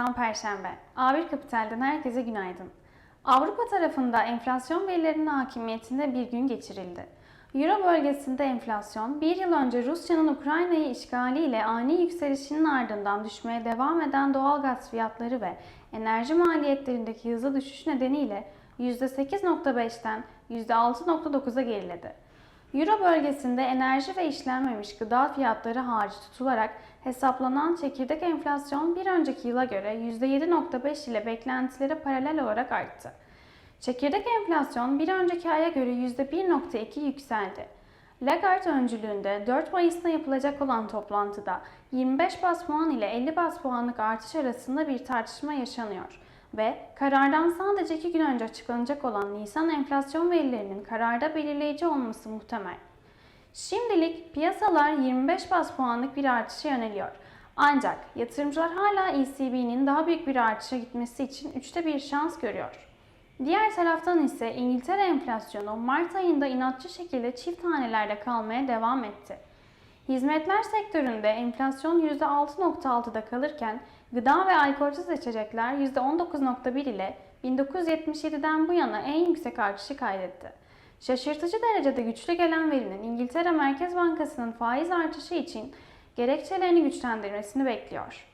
Bugün 20 Nisan Perşembe. A1 Kapital'den herkese günaydın. Avrupa tarafında enflasyon verilerinin hakimiyetinde bir gün geçirildi. Euro bölgesinde enflasyon, bir yıl önce Rusya'nın Ukrayna'yı işgaliyle ani yükselişinin ardından düşmeye devam eden doğal gaz fiyatları ve enerji maliyetlerindeki hızlı düşüş nedeniyle %8.5'ten %6.9'a geriledi. Euro bölgesinde enerji ve işlenmemiş gıda fiyatları hariç tutularak hesaplanan çekirdek enflasyon bir önceki yıla göre %7.5 ile beklentilere paralel olarak arttı. Çekirdek enflasyon bir önceki aya göre %1.2 yükseldi. Lagarde öncülüğünde 4 Mayıs'ta yapılacak olan toplantıda 25 bas puan ile 50 bas puanlık artış arasında bir tartışma yaşanıyor ve karardan sadece 2 gün önce açıklanacak olan Nisan enflasyon verilerinin kararda belirleyici olması muhtemel. Şimdilik piyasalar 25 bas puanlık bir artışa yöneliyor. Ancak yatırımcılar hala ECB'nin daha büyük bir artışa gitmesi için üçte bir şans görüyor. Diğer taraftan ise İngiltere enflasyonu Mart ayında inatçı şekilde çift hanelerde kalmaya devam etti. Hizmetler sektöründe enflasyon %6.6'da kalırken gıda ve alkolsüz içecekler %19.1 ile 1977'den bu yana en yüksek artışı kaydetti. Şaşırtıcı derecede güçlü gelen verinin İngiltere Merkez Bankası'nın faiz artışı için gerekçelerini güçlendirmesini bekliyor.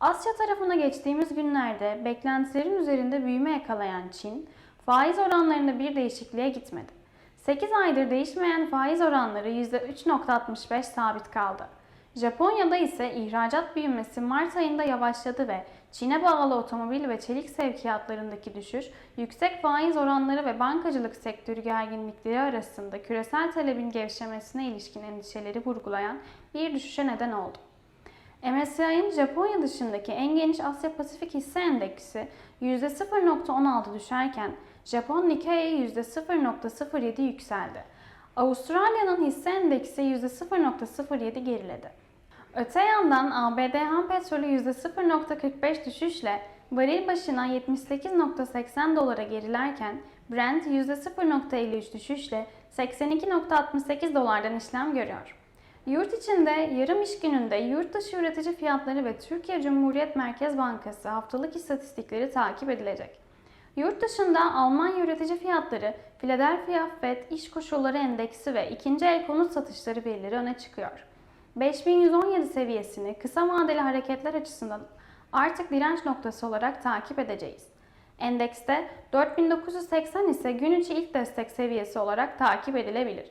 Asya tarafına geçtiğimiz günlerde beklentilerin üzerinde büyüme yakalayan Çin, faiz oranlarında bir değişikliğe gitmedi. 8 aydır değişmeyen faiz oranları %3.65 sabit kaldı. Japonya'da ise ihracat büyümesi Mart ayında yavaşladı ve Çin'e bağlı otomobil ve çelik sevkiyatlarındaki düşüş, yüksek faiz oranları ve bankacılık sektörü gerginlikleri arasında küresel talebin gevşemesine ilişkin endişeleri vurgulayan bir düşüşe neden oldu. MSCI'nin Japonya dışındaki en geniş Asya Pasifik hisse endeksi %0.16 düşerken Japon Nikkei %0.07 yükseldi. Avustralya'nın hisse endeksi %0.07 geriledi. Öte yandan ABD ham petrolü %0.45 düşüşle varil başına 78.80 dolara gerilerken Brent %0.53 düşüşle 82.68 dolardan işlem görüyor. Yurt içinde yarım iş gününde yurt dışı üretici fiyatları ve Türkiye Cumhuriyet Merkez Bankası haftalık istatistikleri takip edilecek. Yurt dışında Almanya üretici fiyatları, Philadelphia Fed iş koşulları endeksi ve ikinci el konut satışları verileri öne çıkıyor. 5117 seviyesini kısa vadeli hareketler açısından artık direnç noktası olarak takip edeceğiz. Endekste 4980 ise gün içi ilk destek seviyesi olarak takip edilebilir.